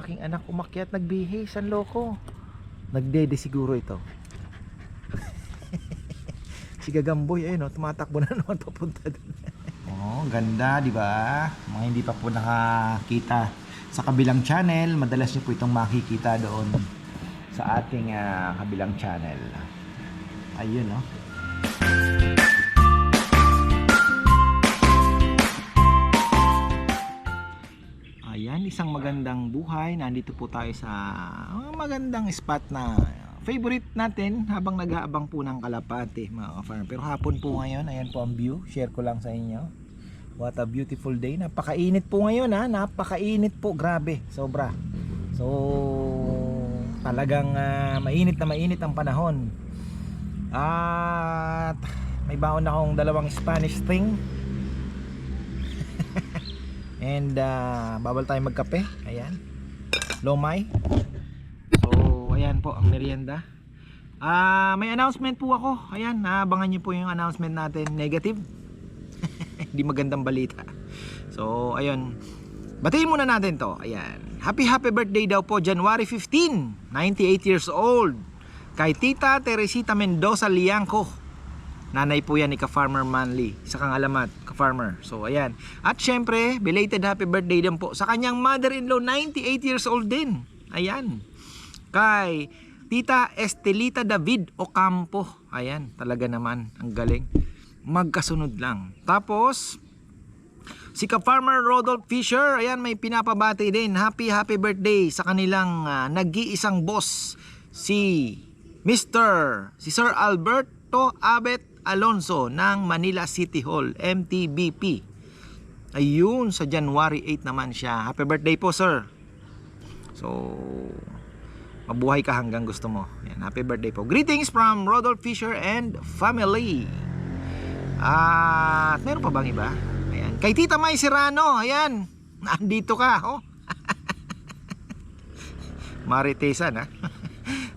aking anak umakyat nagbihis ang loko? Nagdede siguro ito. Si Gagamboy ayun oh, tumatakbo na naman papunta dun. Oh ganda di ba? Mga hindi pa po nakakita sa kabilang channel madalas niyo po itong makikita doon sa ating ah, kabilang channel. Ayun oh isang magandang buhay. Nandito po tayo sa ah, magandang spot na favorite natin habang nag-aabang po ng kalapate mga farm. Pero hapon po ngayon, ayan po ang view. Share ko lang sa inyo. What a beautiful day. Napakainit po ngayon ha. Napakainit po. Grabe. Sobra. So, talagang ah, mainit na mainit ang panahon. At may baon akong dalawang Spanish string. And uh, bawal tayo magkape. Ayan. Lomay. So, ayan po ang merienda. Ah, may announcement po ako. Ayan, abangan niyo po yung announcement natin. Negative. Hindi magandang balita. So, ayun. Batiin muna natin to. Ayan. Happy happy birthday daw po January 15, 98 years old. Kay Tita Teresita Mendoza Liangco. Nanay po yan ni Ka-Farmer Manly sa kang Ka-Farmer. So, ayan. At syempre, belated happy birthday din po sa kanyang mother-in-law, 98 years old din. Ayan. Kay Tita Estelita David Ocampo. Ayan, talaga naman. Ang galing. Magkasunod lang. Tapos, Si ka-farmer Rodolph Fisher, ayan may pinapabati din. Happy happy birthday sa kanilang ah, nag-iisang boss si Mr. si Sir Alberto Abet Alonso ng Manila City Hall, MTBP. Ayun, sa January 8 naman siya. Happy birthday po, sir. So, mabuhay ka hanggang gusto mo. Yan, happy birthday po. Greetings from Rodolph Fisher and family. At meron pa bang iba? Ayan. Kay Tita May Serrano, ayan. Nandito ka, oh. Maritesan, ha?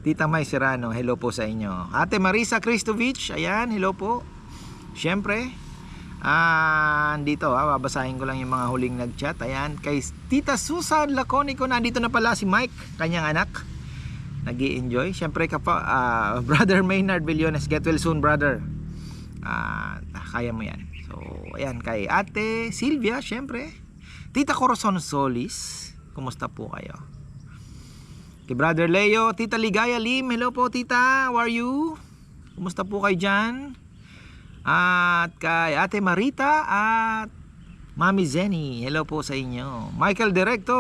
Tita May Serrano, hello po sa inyo. Ate Marisa Kristovich, ayan, hello po. Siyempre, ah, dito ha, babasahin ko lang yung mga huling nag-chat. Ayan, kay Tita Susan Laconico, nandito na pala si Mike, kanyang anak. nag enjoy Siyempre, kapa, ah, Brother Maynard Villones, get well soon, brother. Ah, kaya mo yan. So, ayan, kay Ate Silvia, siyempre. Tita Corazon Solis, kumusta po kayo? Kay Brother Leo, Tita Ligaya Lim, hello po tita, how are you? Kumusta po kayo dyan? At kay Ate Marita at Mami Zenny, hello po sa inyo. Michael Directo,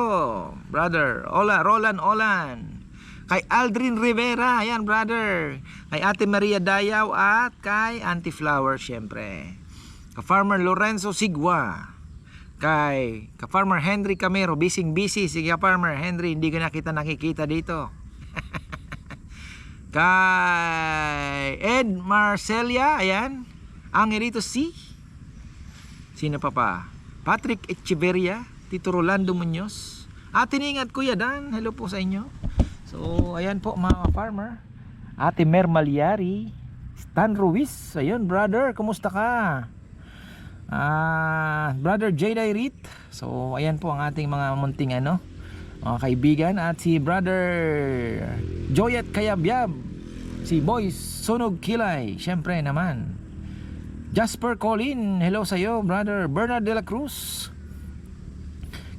brother, Ola, Roland Olan. Kay Aldrin Rivera, ayan brother. Kay Ate Maria Dayaw at kay Auntie Flower, syempre. Kay Farmer Lorenzo Sigwa. Kay ka-farmer Henry Camero, bising busy. Sige farmer Henry, hindi ka nakita nakikita dito. kay Ed Marcelia, ayan. Angelito C. Sino pa pa? Patrick Echeverria, Tito Rolando Muñoz. Ate Ningat Kuya Dan, hello po sa inyo. So, ayan po mga farmer. Ate Mer Malyari, Stan Ruiz, ayun brother, kumusta ka? Ah, brother J. Dairit. So, ayan po ang ating mga munting ano, mga kaibigan at si brother Joyet Kayabyab. Si Boy Sunog Kilay, syempre naman. Jasper Colin, hello sa iyo, brother Bernard de la Cruz.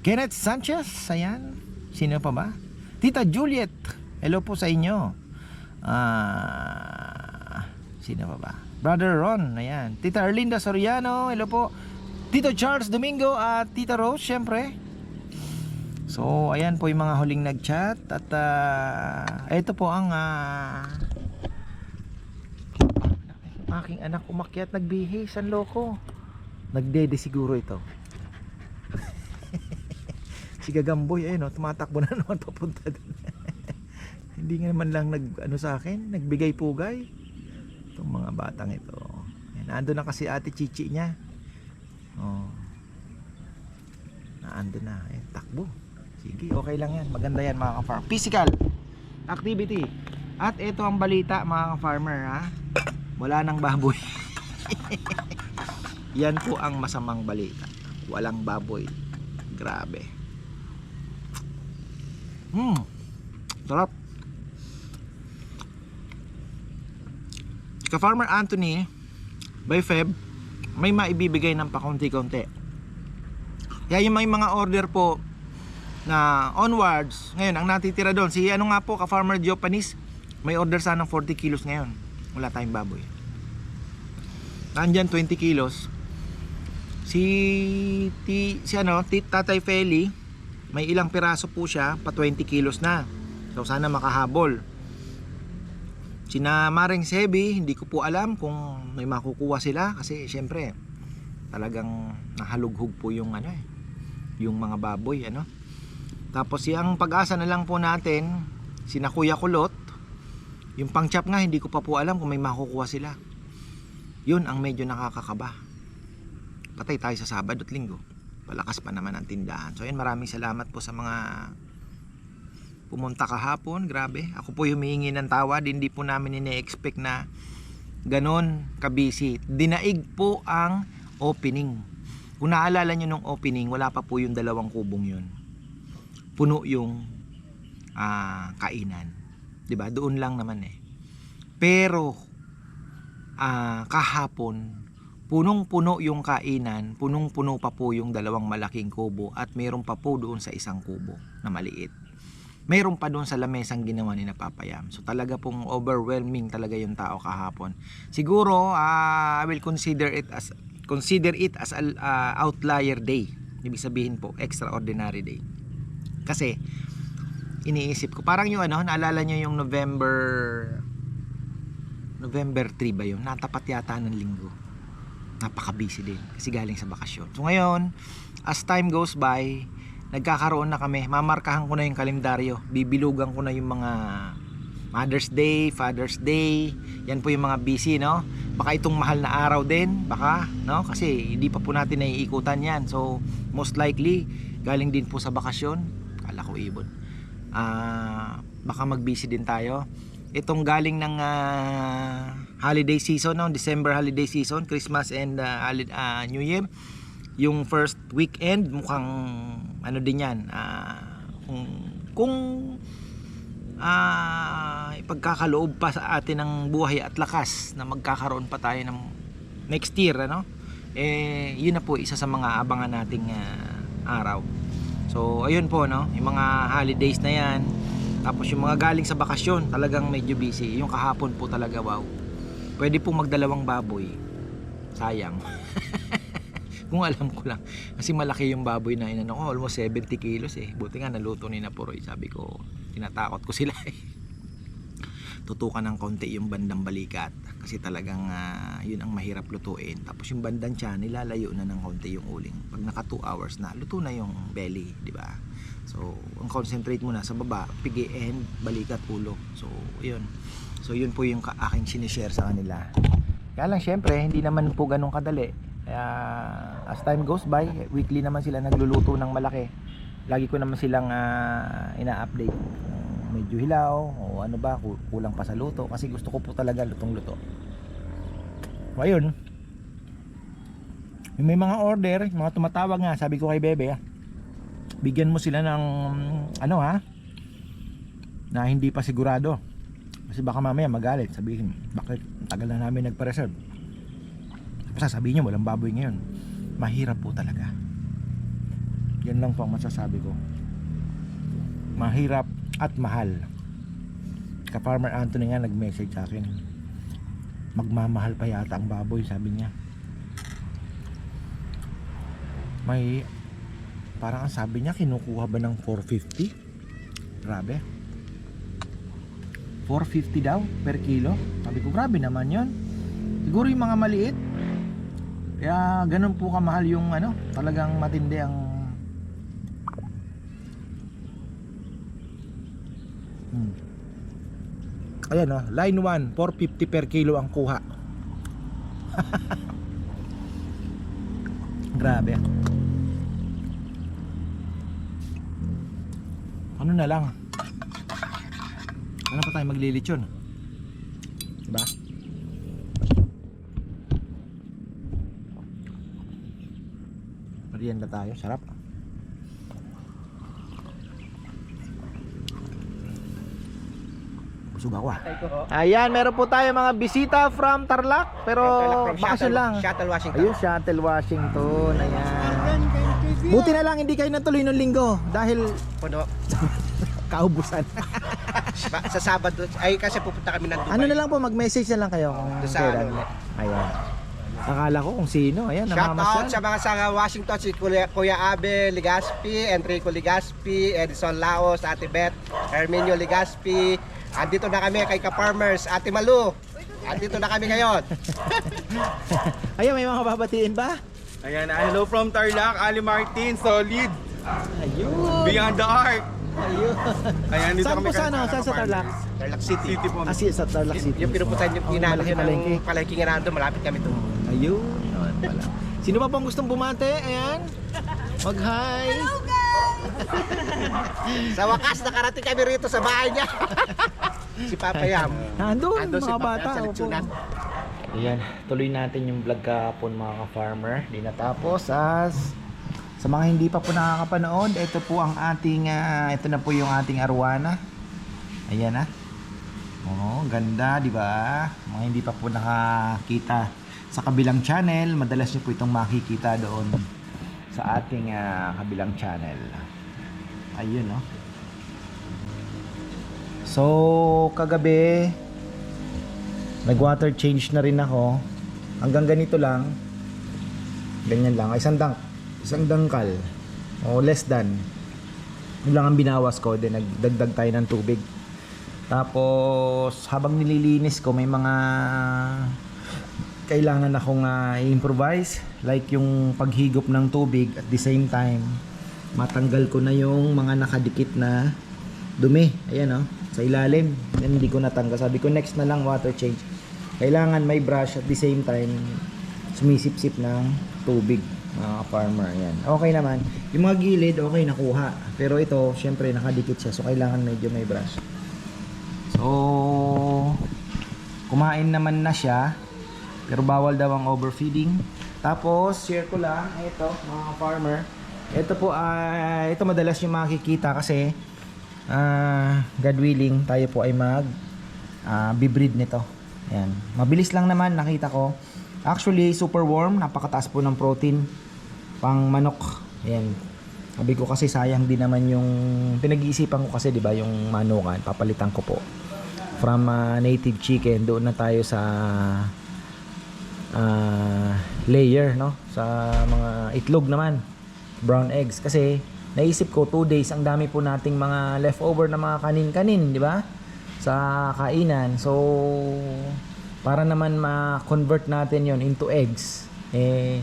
Kenneth Sanchez, ayan. Sino pa ba? Tita Juliet, hello po sa inyo. Ah, sino pa ba? Brother Ron, ayan. Tita Erlinda Soriano, hello po. Tito Charles Domingo at Tita Rose, syempre. So, ayan po yung mga huling nag-chat at ah, ito po ang ah, aking anak umakyat nagbihis ang loko. Nagdede siguro ito. si Gagamboy ayun oh, tumatakbo na naman papunta doon. Hindi nga naman lang nag ano sa akin, nagbigay pugay. Itong mga batang ito. Ayan, nando na kasi ate Chichi niya. Oh. Naando na, eh, takbo. Sige, okay lang yan. Maganda yan mga ka-farm. Physical activity. At ito ang balita mga ka-farmer ha. Wala nang baboy. yan po ang masamang balita. Walang baboy. Grabe. Hmm. Sarap. Ka Farmer Anthony by Feb may maibibigay ng pakunti-kunti. Kaya yung may mga order po na onwards, ngayon ang natitira doon, si ano nga po, ka Farmer Jopanis, may order sana ng 40 kilos ngayon. Wala tayong baboy. Nandyan 20 kilos. Si, ti, si ano, ti, Tatay Feli, may ilang piraso po siya, pa 20 kilos na. So sana makahabol. Sina Maring Sebi, hindi ko po alam kung may makukuha sila kasi syempre talagang nahalughog po yung ano eh, yung mga baboy ano. Tapos yung pag-asa na lang po natin, sina Kuya Kulot, yung pang-chop nga hindi ko pa po alam kung may makukuha sila. Yun ang medyo nakakakaba. Patay tayo sa Sabado at Linggo. Palakas pa naman ang tindahan. So yun, maraming salamat po sa mga pumunta kahapon. Grabe. Ako po humihingi ng tawad. Hindi po namin ine-expect na ganon kabisi. Dinaig po ang opening. Kung naalala nyo nung opening, wala pa po yung dalawang kubong yun. Puno yung ah, kainan. 'Di ba Doon lang naman eh. Pero ah, kahapon, punong-puno yung kainan, punong-puno pa po yung dalawang malaking kubo at meron pa po doon sa isang kubo na maliit. Meron pa doon sa lamesang ginawa ni Napapayam. So talaga pong overwhelming talaga yung tao kahapon. Siguro ah, I will consider it as consider it as a ah, outlier day. Ibig sabihin po extraordinary day. Kasi iniisip ko parang yung ano, naalala nyo yung November November 3 ba yun? Natapat yata ng linggo. Napaka-busy din kasi galing sa bakasyon. So ngayon, as time goes by, nagkakaroon na kami. Mamarkahan ko na yung kalendaryo. Bibilugan ko na yung mga Mother's Day, Father's Day. Yan po yung mga busy, no? Baka itong mahal na araw din, baka, no? Kasi hindi pa po natin naiikutan yan. So, most likely, galing din po sa bakasyon. Kala ko ibon. Ah, baka mag-busy din tayo. Itong galing ng ah, holiday season, no? December holiday season, Christmas and holi- ah, New Year. Yung first weekend, mukhang ano din yan. ah, kung, kung ah, ipagkakaloob pa sa atin ng buhay at lakas na magkakaroon pa tayo ng next year, ano? Eh, yun na po isa sa mga abangan nating ah, araw. So, ayun po, no? Yung mga holidays na yan. Tapos yung mga galing sa bakasyon, talagang medyo busy. Yung kahapon po talaga, wow. Pwede pong magdalawang baboy. Sayang. Kung alam ko lang. Kasi malaki yung baboy na inano ko. Almost 70 kilos eh. Buti nga naluto ni Napuroy. Sabi ko, tinatakot ko sila eh. Tutukan ng konti yung bandang balikat. Kasi talagang ah, yun ang mahirap lutuin. Tapos yung bandang tiyan, nilalayo na ng konti yung uling. Pag naka 2 hours na, luto na yung belly, di ba? So, ang concentrate muna sa baba, pigi and balikat ulo. So, yun. So, yun po yung aking sinishare sa kanila. Kaya lang, syempre, hindi naman po ganun kadali. Kaya, as time goes by, weekly naman sila nagluluto ng malaki. Lagi ko naman silang ah, ina-update. Medyo hilaw, o ano ba, ku- kulang pa sa luto. Kasi gusto ko po talaga lutong-luto. So, ayun. May mga order, mga tumatawag nga, sabi ko kay Bebe, ah, bigyan mo sila ng ano ha na hindi pa sigurado kasi baka mamaya magalit sabihin bakit tagal na namin nagpa-reserve sasabihin nyo walang baboy ngayon. Mahirap po talaga. Yan lang po ang masasabi ko. Mahirap at mahal. Ka Farmer Anthony nga nag-message sa akin. Magmamahal pa yata ang baboy sabi niya. May parang ang sabi niya kinukuha ba ng 450 grabe. 450 daw per kilo. Sabi ko grabe naman yon siguro yung mga maliit kaya ganun po kamahal yung ano talagang matindi ang hmm. ayan oh line 1 450 per kilo ang kuha. Grabe. Ano na lang? Ano pa tayo maglilitsyon. Diba merienda tayo sarap Busog ako ah. Ayan, meron po tayo mga bisita from Tarlac, pero bakasyon lang. Shuttle Washington. Ayun, Shuttle Washington. Ayan. Buti na lang hindi kayo natuloy nung linggo dahil Puno. kaubusan. Sa Sabado, ay kasi pupunta kami ng Dubai. ano na lang po, mag-message na lang kayo kung sa kailan. ano. Ayan. Akala ko kung sino. Ayan, Shout out namamasyal. sa mga sa Washington, si Kuya, Kuya Abe Ligaspi, Enrico Ligaspi, Edison Laos, Ate Beth, Herminio Ligaspi. Andito na kami kay Ka-Farmers, Ate Malu. Andito na kami ngayon. Ayan, may mga babatiin ba? Ayan, hello from Tarlac, Ali Martin, solid, Ayun. beyond the arc. Ayun. Ayan, dito Saan kami po sa ano? Saan sa Tarlac? Tarlac City. City po. Ah, si- sa Tarlac City. Yung pinupuntahan yung Oh, inaano malaki ng palengke. nga nandun, malapit kami doon. Ayun. Yun pala. Sino ba pang gustong bumate? Ayan. Mag-hi. Sa wakas, nakarating kami rito sa bahay niya. si Papa Yam. Nandun, Andun si mga Papa bata. Yam sa opo. leksyonan. Ayan, tuloy natin yung vlog kahapon mga ka-farmer. Di natapos as sa mga hindi pa po nakakapanood, ito po ang ating ah, ito na po yung ating arwana. Ayan ah. Oh, ganda, di ba? Mga hindi pa po nakakita sa kabilang channel, madalas niyo po itong makikita doon sa ating ah, kabilang channel. Ayun, no. So, kagabi, nag-water change na rin ako. Hanggang ganito lang. Ganyan lang. Isang dunk. Isang dangkal. O less than. Yun lang ang binawas ko. Then nagdagdag tayo ng tubig. Tapos, habang nililinis ko, may mga kailangan akong ah, i-improvise. Like yung paghigop ng tubig at the same time, matanggal ko na yung mga nakadikit na dumi. Ayan oh, sa ilalim. Yan hindi ko natanggal. Sabi ko next na lang water change. Kailangan may brush at the same time sumisip-sip ng tubig mga farmer yan. Okay naman. Yung mga gilid okay nakuha. Pero ito syempre nakadikit siya so kailangan medyo may brush. So kumain naman na siya pero bawal daw ang overfeeding. Tapos share ko lang ito mga farmer. Ito po ay ito madalas yung makikita kasi ah God willing tayo po ay mag ah, bibreed nito. Yan. Mabilis lang naman nakita ko. Actually super warm, napakataas po ng protein. Pang manok. Yan. Sabi ko kasi sayang din naman yung pinag-iisipan ko kasi 'di ba yung manukan, papalitan ko po. From ah, native chicken doon na tayo sa ah, layer no? Sa mga itlog naman. Brown eggs. Kasi naisip ko 2 days ang dami po nating mga leftover na mga kanin-kanin di ba? Sa kainan. So para naman ma-convert natin yon into eggs eh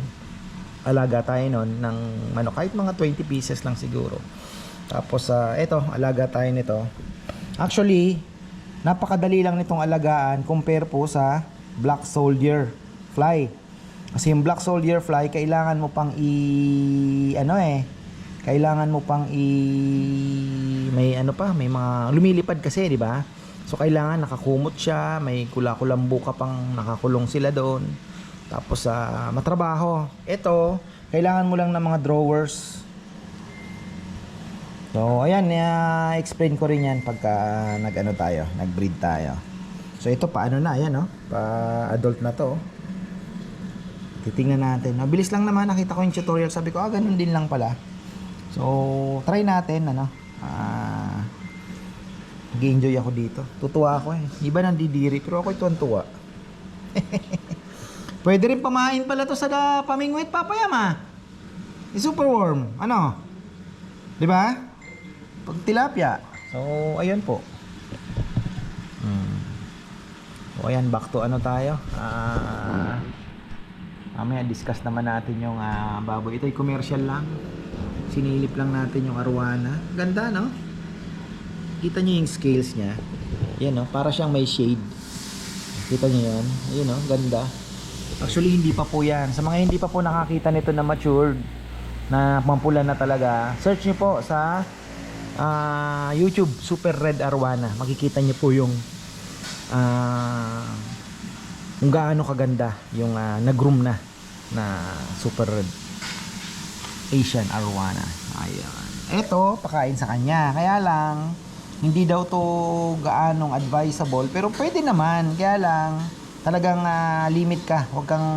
alaga tayo nun ng manok kahit mga 20 pieces lang siguro. Tapos sa eto alaga tayo nito. Actually napakadali lang nitong alagaan compare po sa black soldier fly. Kasi yung black soldier fly kailangan mo pang i ano eh kailangan mo pang i may ano pa may mga lumilipad kasi di ba so kailangan nakakumot siya may kula-kulambo ka pang nakakulong sila doon tapos sa matrabaho ito kailangan mo lang ng mga drawers So, ayan, na-explain ko rin yan pagka nag-ano tayo, nag-breed tayo. So, ito paano na, ayan, no? Pa-adult na to. Titingnan natin. Mabilis lang naman, nakita ko yung tutorial. Sabi ko, ah, ganun din lang pala. So, try natin, ano? Ah, nag-enjoy ako dito. Tutuwa ako eh. Iba nandidiri, pero ako ito ang tuwa. Pwede rin pamain pala to sa da, pamingwit papayama. Super warm. Ano? 'Di ba? Pag tilapia. So, ayun po. Hmm. So, ayan, back to ano tayo. Ah, mamaya discuss naman natin yung ah, baboy. Ito commercial lang. Sinilip lang natin yung arwana. Ganda, no? Kita niyo yung scales niya. Yan, no? Para siyang may shade. Kita niyo yan? Ayun, no? Ganda. Actually, hindi pa po yan. Sa mga hindi pa po nakakita nito na matured, na mampula na talaga, search niyo po sa ah, YouTube, Super Red Arwana. Makikita niyo po yung ah, kung gaano kaganda yung ah, nag-groom na na Super Red Asian Arwana. Ayan. Ito, pakain sa kanya. Kaya lang, hindi daw to gaanong advisable pero pwede naman. Kaya lang talagang ah, limit ka. Huwag kang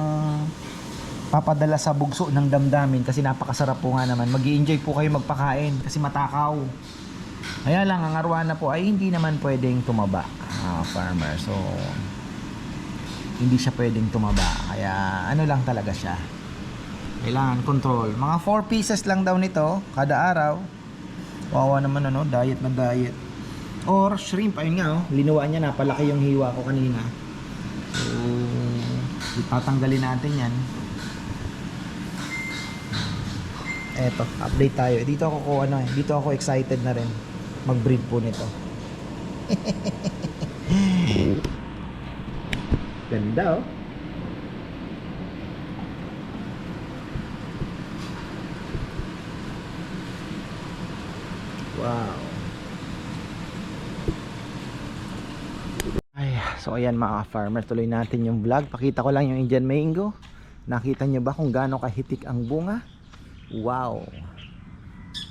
papadala sa bugso ng damdamin kasi napakasarap po nga naman. Mag enjoy po kayo magpakain kasi matakaw. Kaya lang ang arwana po ay hindi naman pwedeng tumaba ah, farmer. So hindi siya pwedeng tumaba. Kaya ano lang talaga siya. Kailangan control. Mga 4 pieces lang daw nito kada araw. Wawa naman ano diet na diet or shrimp ayun nga oh. Linuwa niya napalaki yung hiwa ko kanina. So itatanggalin natin yan. Eto update tayo. Dito ako ko ano eh dito ako excited na rin mag breed po nito. Ganda oh. Wow. Ay, so ayan mga farmer, tuloy natin yung vlog. Pakita ko lang yung Indian mango. Nakita nyo ba kung gaano kahitik ang bunga? Wow.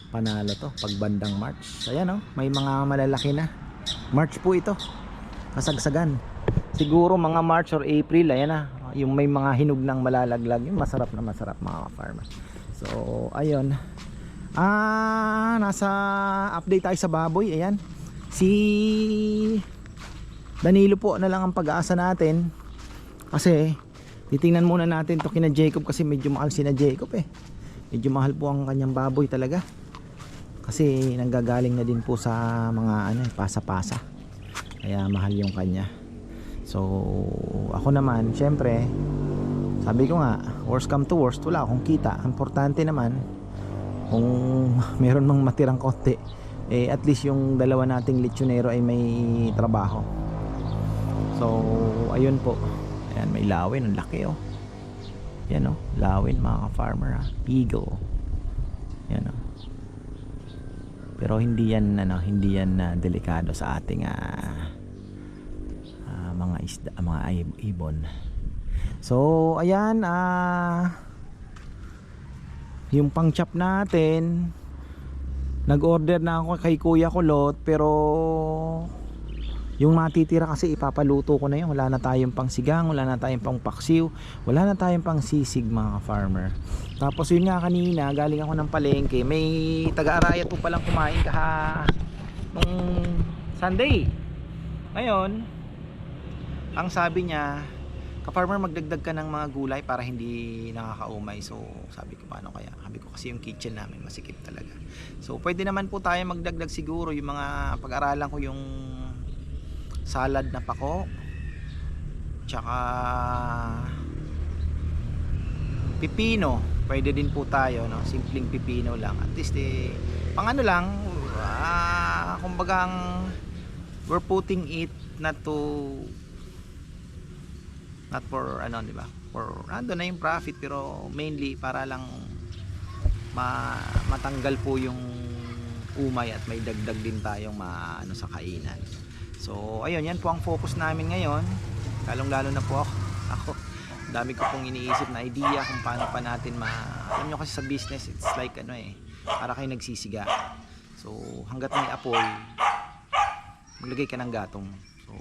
Panalo to pag bandang March. Ayan oh, may mga malalaki na. March po ito. Kasagsagan. Siguro mga March or April, ayan na. Yung may mga hinog ng malalaglag, yung masarap na masarap mga farmer. So, ayun. Ah, nasa update tayo sa baboy. Ayan. Si Danilo po na lang ang pag-aasa natin. Kasi titingnan muna natin to kina Jacob kasi medyo mahal si na Jacob eh. Medyo mahal po ang kanyang baboy talaga. Kasi nanggagaling na din po sa mga ano, eh, pasa-pasa. Kaya mahal yung kanya. So, ako naman, syempre, sabi ko nga, worst come to worst, wala akong kita. Importante naman, kung meron mang matirang konti eh at least yung dalawa nating lechonero ay may trabaho so ayun po. Ayan may lawin. Ang laki oh. Yan oh. Lawin mga farmer ha eagle. Yan oh. Pero hindi yan ano hindi yan na delikado sa ating ah, ah, mga isda mga ibon. So ayan ah yung pang chop natin nag-order na ako kay Kuya Kulot pero yung matitira kasi ipapaluto ko na yun. Wala na tayong pang sigang wala na tayong pang paksiw wala na tayong pang sisig mga farmer tapos yun nga kanina galing ako ng palengke. May taga-arayat po palang kumain kaha nung Sunday. Ngayon ang sabi niya ka-farmer magdagdag ka ng mga gulay para hindi nakakaumay. So sabi ko paano kaya? Sabi ko kasi yung kitchen namin masikip talaga. So pwede naman po tayo magdagdag siguro. Yung mga pag-aralan ko yung salad na pako tsaka pipino. Pwede din po tayo no? Simpleng pipino lang. At least eh pang ano lang ah, kumbagang we're putting it not to not for ano di ba? For ando na yung profit pero mainly para lang ma matanggal po yung umay at may dagdag din tayong ma ano sa kainan so ayun yan po ang focus namin ngayon. Lalong lalo na po ako, ako dami ko pong iniisip na idea kung paano pa natin ma alam nyo kasi sa business it's like ano eh para kayo nagsisiga. So hanggat may apoy maglagay ka ng gatong. So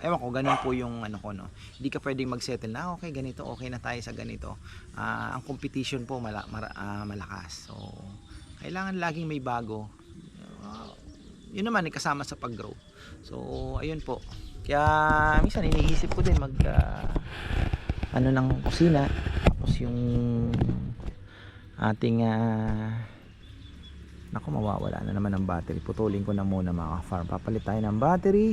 ewan ko ganun po yung ano ko no? Hindi ka pwedeng magsettle na "Ah, okay ganito okay na tayo sa ganito. Ah, ang competition po mala, mara- ah, malakas. So kailangan laging may bago. Ah, yun naman ay kasama sa pag-grow so ayun po kaya minsan iniisip ko din mag ah, ano ng kusina tapos yung ating ah, Naku, mawawala na naman ang battery. Putulin ko na muna mga farm. Papalit tayo ng battery.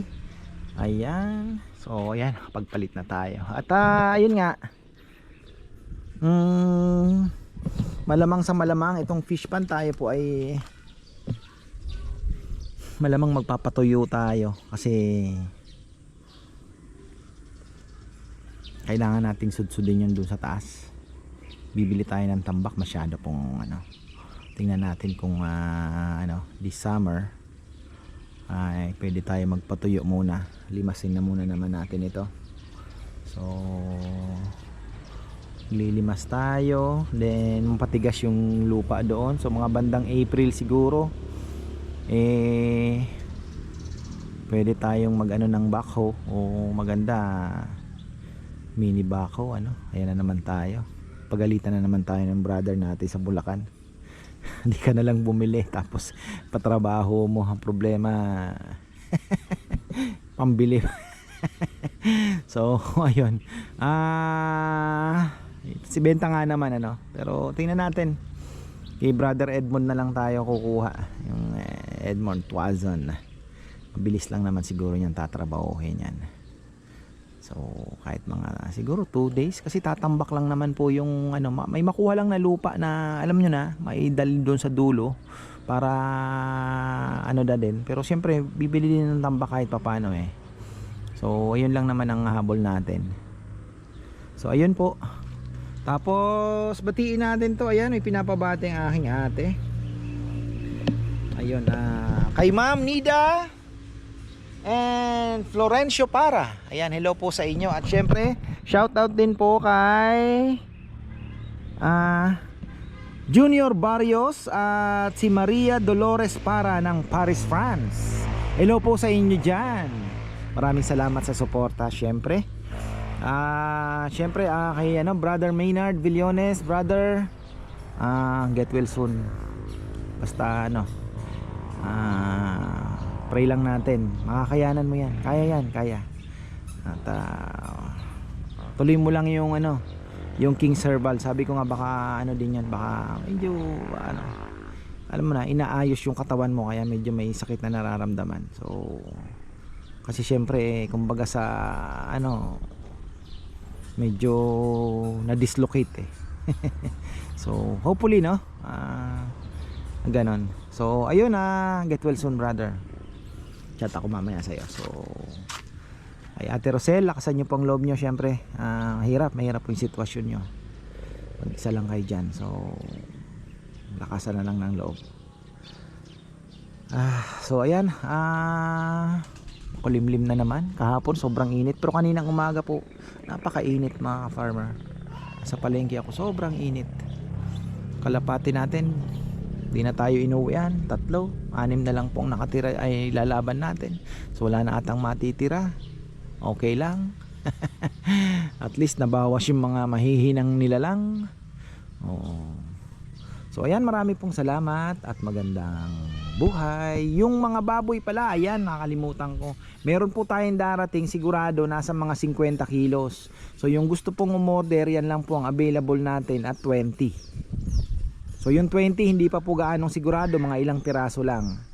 Ayan. So, ayan. Pagpalit na tayo. At ah, ayun nga. Mm, malamang sa malamang itong fish pan tayo po ay malamang magpapatuyo tayo kasi kailangan nating sudsudin yun dun sa taas. Bibili tayo ng tambak masyado pong ano. Tingnan natin kung ah, ano this summer ay pwede tayo magpatuyo muna. Limasin na muna naman natin ito. So lilimas tayo. Then mapatigas yung lupa doon. So mga bandang April siguro eh pwede tayong mag ano ng backhoe o maganda mini backhoe ano? Ayan na naman tayo. Pagalitan na naman tayo ng brother natin sa Bulacan. Hindi ka na lang bumili tapos patrabaho mo. Ang problema pambili. So ayun. Ah si benta nga naman ano? Pero tingnan natin. Kay brother Edmond na lang tayo kukuha. Yung Edmond Tuazon mabilis lang naman siguro niyang tatrabahuhin yan. So kahit mga siguro 2 days kasi tatambak lang naman po yung ano ma- may makuha lang na lupa na alam nyo na may dali doon sa dulo para ano da din. Pero siyempre bibili din ng tambak kahit papano eh. So ayun lang naman ang habol natin. So ayun po. Tapos batiin natin to. Ayan may pinapabati ang aking ate ayun ah kay ma'am Nida and Florencio Para ayan hello po sa inyo at syempre shout out din po kay ah Junior Barrios at si Maria Dolores Para ng Paris, France. Hello po sa inyo dyan. Maraming salamat sa suporta, syempre. Ah, syempre ah, kay ano, Brother Maynard Villones, brother. Ah, get well soon. Basta ano. Ah, pray lang natin. Makakayanan mo 'yan. Kaya 'yan, kaya. At ah, tuloy mo lang yung ano, yung King Herbal sabi ko nga baka ano din yan baka medyo ano alam mo na inaayos yung katawan mo kaya medyo may sakit na nararamdaman so kasi syempre eh, kumbaga sa ano medyo na-dislocate eh so hopefully no ah ganon so ayun na get well soon brother chat ako mamaya sa'yo so ay Ate Rosel, lakasan nyo pang loob nyo syempre. Ah, mahirap, mahirap po yung sitwasyon nyo. Pag isa lang kayo dyan. So, lakasan na lang ng loob. Ah, so ayan. Ah, kulimlim na naman. Kahapon sobrang init. Pero kaninang umaga po, napakainit mga farmer. Sa palengke ako, sobrang init. Kalapati natin, di na tayo inuwian. Tatlo, anim na lang pong nakatira ay lalaban natin. So wala na atang matitira. Okay lang. At least nabawas yung mga mahihinang nilalang oo. So ayan marami pong salamat at magandang buhay. Yung mga baboy pala ayan nakalimutan ko. Meron po tayong darating sigurado nasa mga 50 kilos. So yung gusto pong umorder yan lang po ang available natin at 20 so yung 20 hindi pa po gaanong sigurado mga ilang piraso lang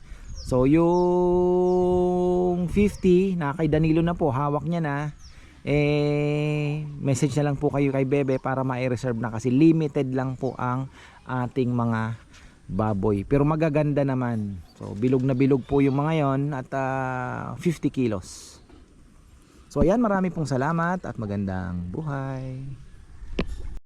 So yung 50 na kay Danilo na po, hawak niya na. Eh message na lang po kayo kay Bebe para ma-reserve na kasi limited lang po ang ating mga baboy. Pero magaganda naman. So bilog na bilog po yung mga yon at ah, 50 kilos. So ayan, marami pong salamat at magandang buhay.